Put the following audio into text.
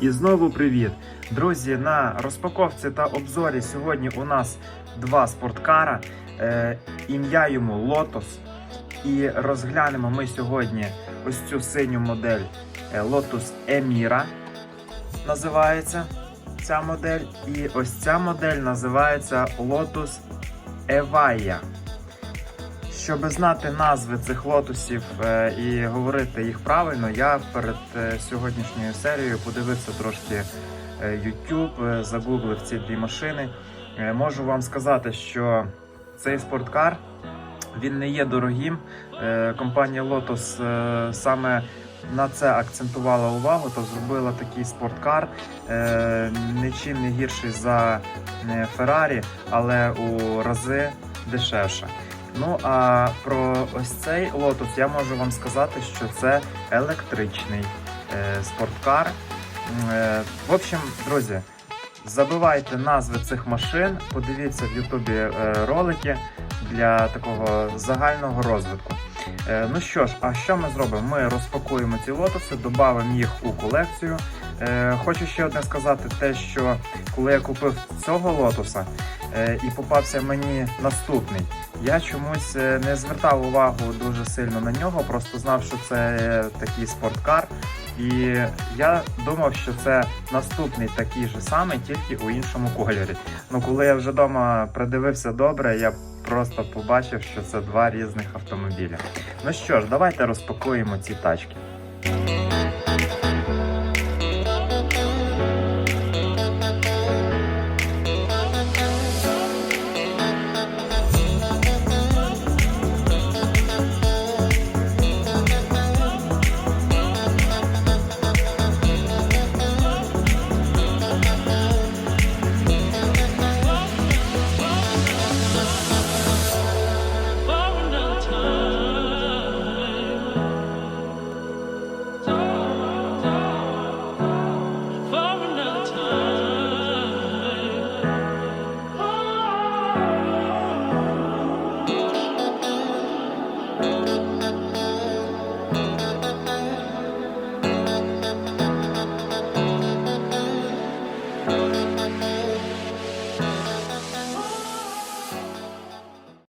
І знову привіт! Друзі, на розпаковці та обзорі сьогодні у нас два спорткара. Е, ім'я йому Lotus. І розглянемо ми сьогодні ось цю синю модель е, Lotus Emira. Називається ця модель. І ось ця модель називається Lotus Evaya. Щоб знати назви цих лотусів е, і говорити їх правильно, я перед е, сьогоднішньою серією подивився трошки е, YouTube, загуглив ці дві машини. Можу вам сказати, що цей спорткар він не є дорогим. Компанія Lotus саме на це акцентувала увагу та зробила такий спорткар нічим не гірший за Ferrari, але у рази дешевше. Ну а про ось цей лотус я можу вам сказати, що це електричний е, спорткар. Е, в общем, друзі, забивайте назви цих машин, подивіться в Ютубі е, ролики для такого загального розвитку. Е, ну що ж, а що ми зробимо? Ми розпакуємо ці лотоси, додамо їх у колекцію. Е, хочу ще одне сказати: те, що коли я купив цього лотоса і попався мені наступний, я чомусь е, не звертав увагу дуже сильно на нього, просто знав, що це е, такий спорткар. І я думав, що це наступний такий же самий, тільки у іншому кольорі. Ну коли я вже вдома придивився добре, я просто побачив, що це два різних автомобілі. Ну що ж, давайте розпакуємо ці тачки.